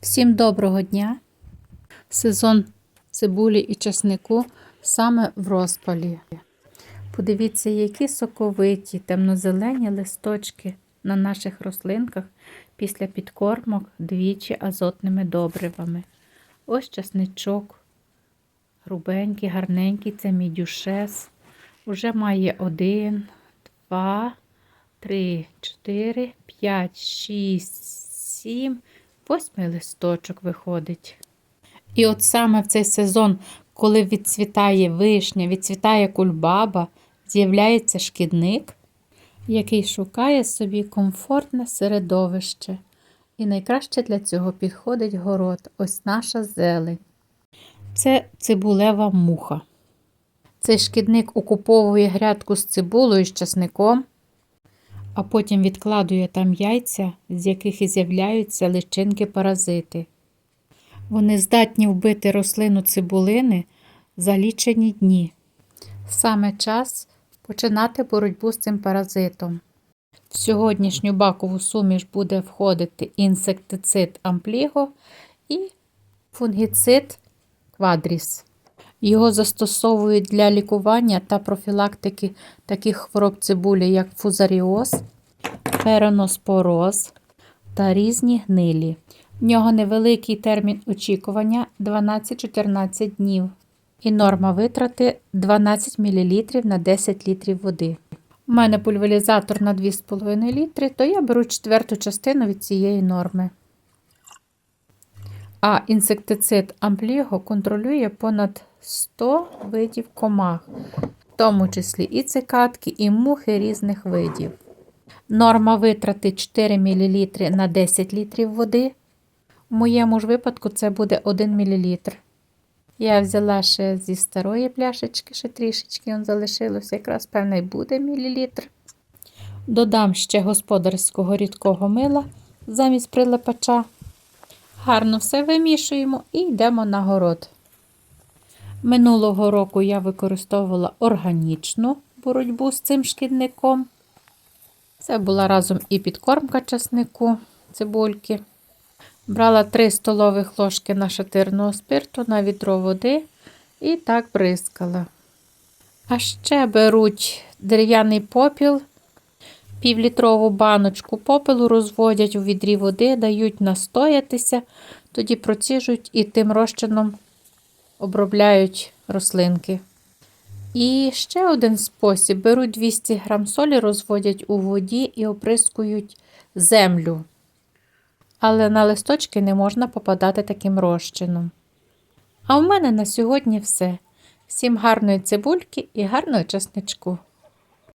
Всім доброго дня! Сезон цибулі і часнику саме в розпалі. Подивіться, які соковиті темнозелені листочки на наших рослинках після підкормок двічі азотними добривами. Ось часничок. Грубенький, гарненький, це мій дюшес. Уже має один, два, три, чотири, п'ять, шість, сім, восьмий листочок виходить. І от саме в цей сезон, коли відцвітає вишня, відцвітає кульбаба, з'являється шкідник, який шукає собі комфортне середовище. І найкраще для цього підходить город, ось наша зелень. Це цибулева муха. Цей шкідник окуповує грядку з цибулею з часником, а потім відкладує там яйця, з яких і з'являються личинки паразити. Вони здатні вбити рослину цибулини за лічені дні. Саме час починати боротьбу з цим паразитом. В сьогоднішню бакову суміш буде входити інсектицид ампліго і фунгіцид квадріс. Його застосовують для лікування та профілактики таких хвороб цибулі, як фузаріоз, пероноспороз та різні гнилі. В нього невеликий термін очікування 12-14 днів. І норма витрати 12 мл на 10 літрів води. У мене пульверизатор на 2,5 літри, то я беру четверту частину від цієї норми. А інсектицид ампліго контролює понад 100 видів комах, в тому числі і цикадки, і мухи різних видів. Норма витрати 4 мл на 10 літрів води. В моєму ж випадку це буде 1 мл. Я взяла ще зі старої пляшечки, ще трішечки он залишилося, якраз певний буде мілілітр. Додам ще господарського рідкого мила замість прилипача. Гарно все вимішуємо і йдемо на город. Минулого року я використовувала органічну боротьбу з цим шкідником. Це була разом і підкормка часнику цибульки. Брала 3 столових ложки нашатирного спирту на відро води і так бризкала. А ще беруть дерев'яний попіл, півлітрову баночку попелу розводять у відрі води, дають настоятися, тоді проціжують і тим розчином обробляють рослинки. І ще один спосіб: беруть 200 г солі, розводять у воді і оприскують землю. Але на листочки не можна попадати таким розчином. А в мене на сьогодні все. Всім гарної цибульки і гарного часничку!